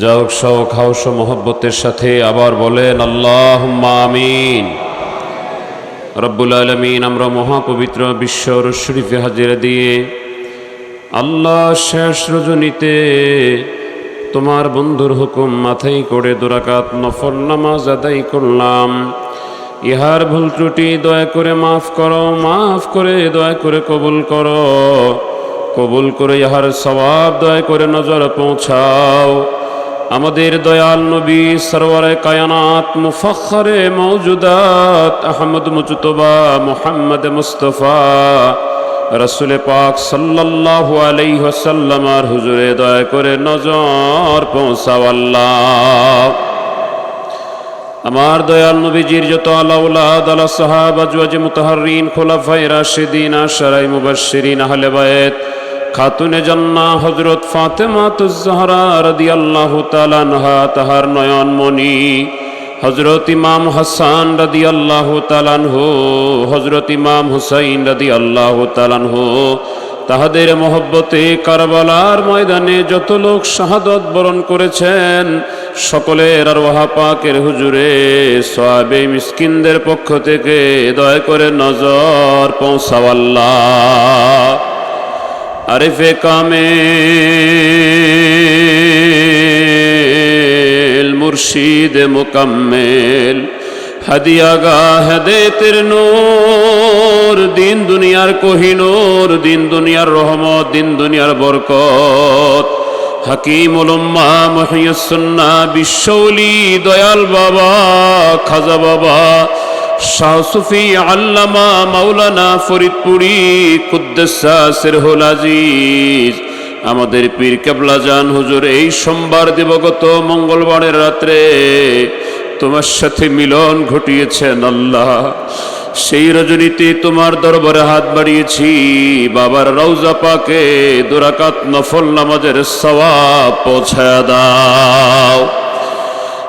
যা হোক শখ হাউস মোহব্বতের সাথে আবার বলেন আল্লাহ আমিন। রব্বুল আলমিন, আমরা মহাপবিত্র বিশ্ব শরীফে হাজিরা দিয়ে আল্লাহ শেষ রজনীতে তোমার বন্ধুর হুকুম মাথায় করে দুরাকাত নফল নামাজ আদায় করলাম। ইহার ভুল ত্রুটি দয়া করে মাফ করো, মাফ করে দয়া করে কবুল করো। কবুল করে ইহার সবাব দয়া করে নজর পৌঁছাও। আমাদের দয়াল নবী সরওয়ারে কায়নাত মুফাখরে মৌজুদাত আহমদ মুজতবা মোহাম্মদ মুস্তফা রসুল পাক সাল্লাল্লাহু আলাইহি ওয়াসাল্লামার হুজুরে দয়া করে নজর পৌঁছাও আল্লাহ। আমার দয়াল নবীজির যত আলাউলাদ আলা সাহাবা জুয়াজ মুতাহারিন খোলাফাই রাশিদিন আশারাই মুবাশশিরিন আহলে বায়াত খাতুনে জান্না হজরত ফাতেমা তুজহরা রাদিয়াল্লাহু তাআলা আনহা, তাহার নয়ন মনি হযরত ইমাম হাসান রাদিয়াল্লাহু তাআলা আনহু, হযরত ইমাম হুসাইন রাদিয়াল্লাহু তাআলা আনহু, তাহাদের মহব্বতে কারবালার ময়দানে যত লোক শাহাদত বরণ করেছেন, সকলের আর ওয়াহাপাকের হুজুরে সোয়াবে মিসকিনদের পক্ষ থেকে দয়া করে নজর পৌঁছাওয়াল্লাহ আরিফে কামে মুর্শিদ মুকাম্মেল। হাদিয়াগা হেদেতের নূর, দিন দুনিয়ার কোহিনূর দিন দুনিয়ার রহমত, দিন দুনিয়ার বরকত। হাকিম উলম্মা মহিয়সন্না বিশ্বলি দয়াল বাবা, খাজা বাবা শাহ সুফি আল্লামা মাওলানা ফরিদপুরি কুদ্দেসা সিরহুল আজিজ। আমাদের পীর কেবলা জান হুজুর, এই সোমবার দিবগত মঙ্গলবারের রাত্রে তোমার সাথে মিলন ঘটিয়েছেন আল্লাহ। সেই রজনীতে তোমার দরবারে হাত বাড়িয়েছি। বাবার রৌজা পাকে দুরাকাত নফল নামাজের সওয়াব পৌঁছায় দাও।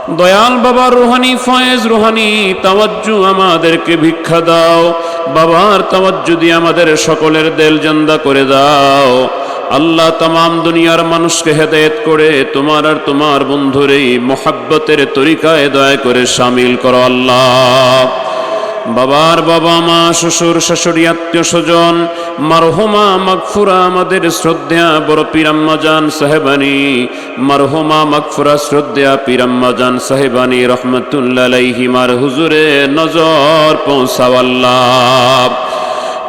দয়াল বাবা রুহানি, ফয়েজ রুহানি, তাওয়াজ্জু আমাদেরকে ভিক্ষা দাও। বাবার তাওয়াজ্জু দিয়ে আমাদের সকলের দেল জন্দা করে দাও। আল্লাহ তাম দুনিয়ার মানুষকে হেদায়েত করে তোমার আর তোমার বন্ধুর এই মোহাব্বতের তরিকায় দয়া করে সামিল করো আল্লাহ। বাবার বাবা, মা, শ্বশুর, শাশুড়ি, আত্মীয় স্বজন, মারহুমা, মাগফুরা, আমাদের শ্রদ্ধা বড় পিরাম্মা জান সাহেবানি, মারহুমা, মাগফুরা শ্রদ্ধা পিরাম্মা জান সাহেবানি, রহমতুল্লাহি মার হুজুরে নজর পৌঁছাওয়াল্লাহ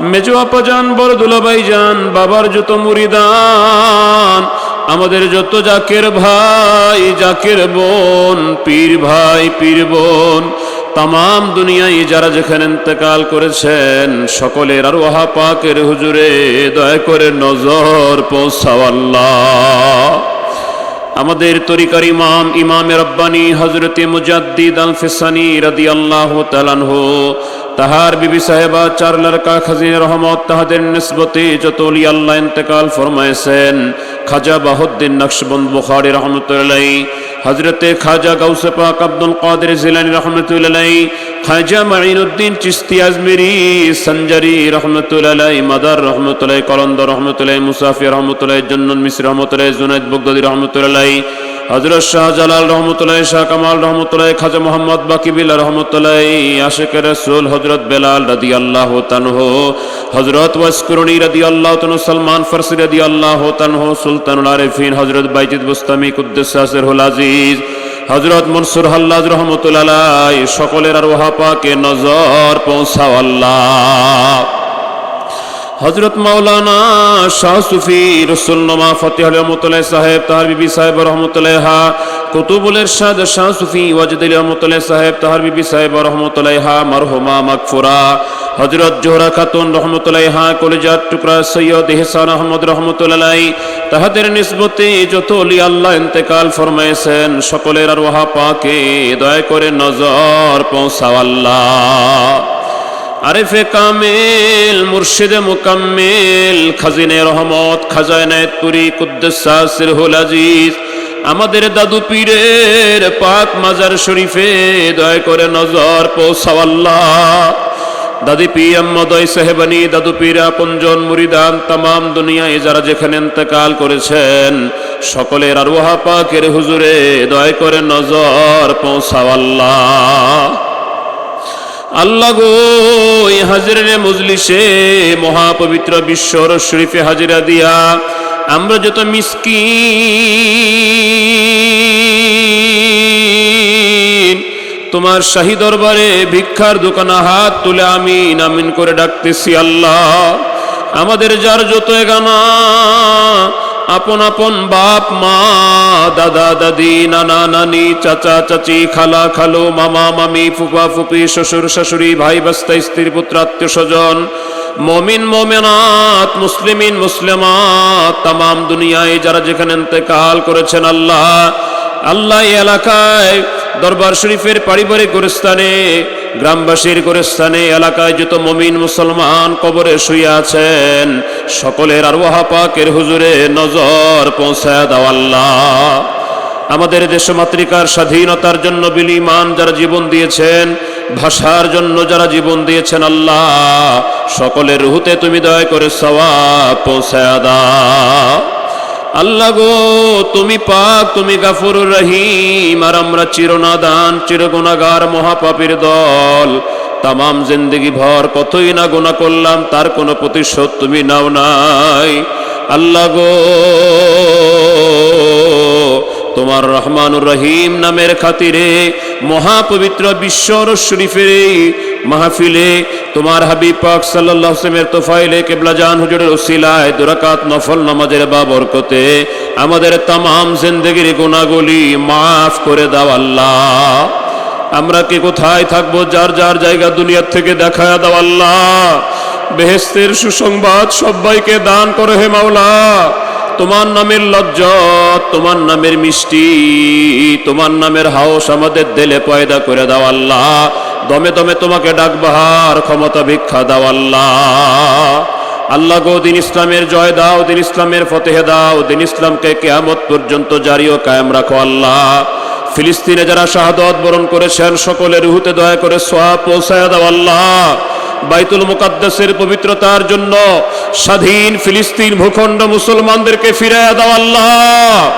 মেজো আপাজান, বড় দুলাবাই যান বাবার যত মুরিদান, আমাদের যত জাকের ভাই, জাকের বোন, পীর ভাই, পীর বোন তাম দুনিয়ায় যারা যেখানে ইন্তেকাল করেছেন, সকলের আর ওহা পাকের হুজুরে দয়া করে নজর পৌঁছাওয়াল্লাহ আমাদের তরিকার ইমাম, ইমামে রব্বানি হজরতে মুজাদ্দিদ আল ফিসানি রাদি আল্লাহ তালানহু তাহার বিবি সাহেবা চার লড়কা খাজিন রহমত তাহাদের নিসবতে যত অলি আল্লাহ ইন্তেকাল ফরমাইছেন খাজা বাহুদ্দিন নকশবন্দ বুখারি রহমতুল্লাহ হজরতে খাজা গৌসে আব্দুল কাদের জিলানি রহমতুল্লাহ, খাজা মাইনুদ্দিন চিস্তি আজমেরি, সঞ্জারি রহমতুল্লাহ, মাদার রহমতুল্লাহ কলন্দ রহমতুল্লাহ মুসাফি রহমতুল্লাহ জন্নুল মিশ্র রহমতুল্লাহ, জুনাইদ বগদি রহমতুল্লাহ হজরত শাহ জালাল রহমতুল্লাহ, শাহ কামাল রহমতুল্লাহ, খাজা মোহাম্মদ বাকিবিল্লা রহমতুল্লাহ, আশেখ রসুল হজরত বেলাল রাদি আল্লাহ তানহ হজরত ওয়াসকুরণী রাদি আল্লাহ তানহ সলমান ফরসি রাদি আল্লাহ তানহ সুলতানুল আরিফিন হজরত বাইজিদ বুস্তামি কুদ্দুস হুল আজিজ হজরত মনসুর হাল্লাজ রহমতুল্লাহ সকলের আর ওহাপাকে নজর পৌঁছাও আল্লাহ। হজরত মাওলানা শাহ সুফি রসুল্লমা ফতেহ রহমতুল্লাহ সাহেব, তাহার বিবি সাহেব রহমতুল্লাহ কুতুবুলের শাহ শাহ সুফি ওয়াজদিল রহমতুল্লাহ সাহেব, তাহার বিবি সাহেব রহমতুল্লাহ মারহুমা মাকফুরা হজরত জোহরা খাতুন রহমতুল্লাহ কলিজার টুকরা সৈয়দ হেসান আহমদ রহমতুল্লাহ, তাহাদের নিসবতে যত অলি আল্লাহ ইন্তেকাল ফরমাইছেন সকলের আর ওহা পাকে দয়া করে নজর পৌঁছাও আল্লাহ। আরেফে কামেল, মুর্শিদে মুকাম্মেল, খাজিনে রহমত খাজায়নায়তপুরি কুদ্দুসা সিরহুল আজিজ। আমাদের দাদু পীরের পাক মাজার শরীফে দয়া করে নজর পৌঁছাওয়াল্লাহ দাদি পি আম্মদয় সাহেবানি, দাদু পীর আপনজন, মুরিদান তাম দুনিয়ায় যারা যেখানে ইন্তেকাল করেছেন, সকলের আর ওহা পাকের হুজুরে দয়া করে নজর পৌঁছাও আল্লাহ গো, এই হাজিরের মজলিসে মহাপবিত্র বিশ্বর শরীফে হাজিরা দিয়া আমরা যত মিসকিন, তোমার শাহী দরবারে ভিক্ষার দোকানে হাত তুলে আমি আমিন করে ডাকতেছি আল্লাহ। আমাদের যার যত এগানা আপন আপন বাপ, মা, দাদা, দাদি, নানা, নানি, চাচা, চাচি, খালা, খালো, মামা, মামি, ফুফা, ফুপি, শ্বশুর, শাশুড়ি, ভাই, বাস্তা স্ত্রী পুত্র, আত্মীয় স্বজন, মমিন, মমেনাত, মুসলিমিন, মুসলিমাত তাম দুনিয়ায় যারা যেখানে ইন্তেকাল করেছেন আল্লাহ আল্লাহ এলাকায় দরবার শরীফের পারিবারিক গোরস্থানে গ্রামবাসীর গোরস্থানে এলাকায় যত মমিন মুসলমান কবরে শুয়ে আছেন, সকলের আর পাকের হুজুরে নজর পৌঁছায় দাও আল্লাহ। আমাদের দেশমাতৃকার স্বাধীনতার জন্য বিলিমান যারা জীবন দিয়েছেন, ভাষার জন্য যারা জীবন দিয়েছেন আল্লাহ, সকলের রুহুতে তুমি দয়া করে সওয়াব পৌঁছায় দাও। আল্লাহ গো, তুমি পাক, তুমি গাফুর রহিম, আর আমরা চিরনাদান, চিরগুণাগার মহাপাপীর দল। তামাম জিন্দগি ভর, কতই না গুণা করলাম, তার কোনো প্রতিশোধ তুমি নাও নাই। আল্লাহ গো, তোমার রহমানুর রহিম নামের খাতিরে মহাপবিত্র বিশ্বর শরীফের এই মাহফিলে তোমার হাবিব পাক সাল্লাল্লাহু আলাইহি তোফাইলে কেবলা জান হুজুরের ওসিলায় দুরাকাত নফল নামাজের বাবরকতে আমাদের তামাম জিন্দেগির গুনাহগুলি মাফ করে দাও আল্লাহ। আমরা কি কোথায় থাকব? যার যার জায়গা দুনিয়ার থেকে দেখায় দাও আল্লাহ। বেহেস্তের সুসংবাদ সবাইকে দান করে হে মাওলা। তোমার নামের লজ্জত তোমার নামের মিষ্টি, তোমার নামের হাউস আমাদের দেলে পয়দা করে দাও আল্লাহ। দমে দমে তোমাকে ডাকবাহার, ক্ষমতা ভিক্ষা দাও আল্লাহ। আল্লাহ গো, দিন ইসলামের জয় দাও, দিন ইসলামের ফতেহে দাও, দিন ইসলামকে কেয়ামত পর্যন্ত জারি ও কায়েম রাখো আল্লাহ। ফিলিস্তিনে যারা শাহাদত বরণ করেছেন, সকলের রুহুতে দয়া করে সোয়া পৌঁছায় দাও আল্লাহ। বাইতুল মুকাদ্দাসের পবিত্রতার জন্য স্বাধীন ফিলিস্তিন ভূখণ্ড মুসলমানদেরকে ফিরাইয়া দাও আল্লাহ।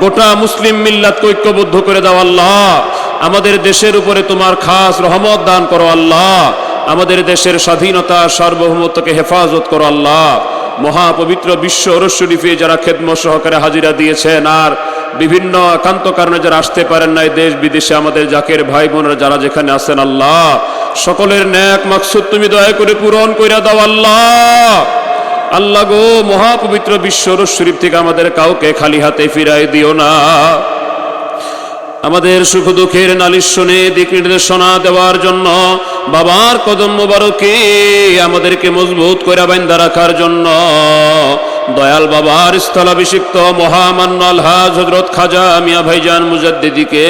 গোটা মুসলিম মিল্লাতকে ঐক্যবদ্ধ করে দাও আল্লাহ। আমাদের দেশের উপরে তোমার খাস রহমত দান করো আল্লাহ। আমাদের দেশের স্বাধীনতা সার্বভৌমত্বকে হেফাজত করো আল্লাহ। মহাপবিত্র বিশ্ব শরীফে যারা খেদম সহকারে হাজিরা দিয়েছেন আর বিভিন্ন একান্ত কারণে যারা আসতে পারেন নাই দেশ বিদেশে, আমাদের জাকের ভাই বোনেরা যারা যেখানে আছেন, আল্লাহ সকলের ন্যাক মাকসুদ তুমি দয়া করে পূরণ কইরা দাও, আল্লাহ। আল্লাহ গো, মহাপবিত্র বিশ্ব শরীফ থেকে আমাদের কাউকে খালি হাতে ফিরাই দিও না। আমাদের সুখ দুঃখের নালিশ শুনে দিক নির্দেশনা দেওয়ার জন্য, বাবার কদম মোবারকে আমাদেরকে মজবুত করে বাইন্দা রাখার জন্য দয়াল বাবার স্থলাভিষিক্ত মহামান্য আলহাজ হজরত খাজা মিয়া ভাইজান মুজাদ্দিদিকে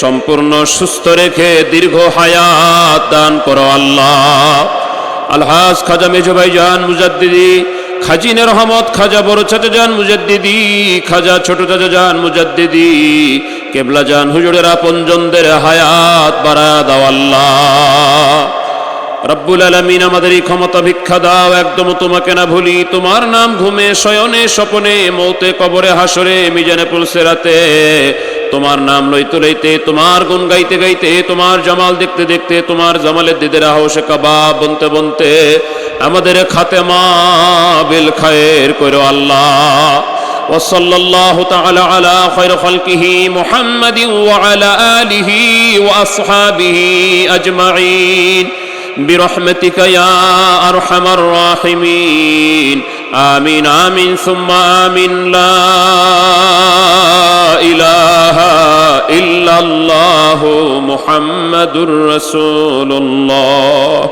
সম্পূর্ণ সুস্থ রেখে দীর্ঘ হায়াত দান করো আল্লাহ। আলহাজ খাজা মেজো ভাইজান মুজাদ্দিদি খাজিনে রহমত খাজা বড় চাচা যান মুজাদ্দিদি, খাজা ছোট চাচা যান মুজাদ্দিদি, কেবলা যান হুজুরের আপনজনদের হায়াত বাড়া দাও আল্লাহ। রব্বুল আলমিন আমাদের এই ক্ষমতা ভিক্ষা দাও একদম তোমাকে না ভুলি তোমার নাম ঘুমে শয়নে স্বপনে মৌতে কবরে হাসরে মিজানে পুলসে রাতে তোমার নাম লইতে লইতে তোমার গুণ গাইতে গাইতে তোমার জামাল দেখতে দেখতে তোমার জামালের দিদের হাউসে কাবাব বনতে বনতে আমাদের খাতেমা বিল খায়ের করো আল্লাহ وصلى الله تعالى على خير خلقه محمد وعلى آله وأصحابه أجمعين برحمتك يا أرحم الراحمين آمين آمين ثم آمين لا إله إلا الله محمد رسول الله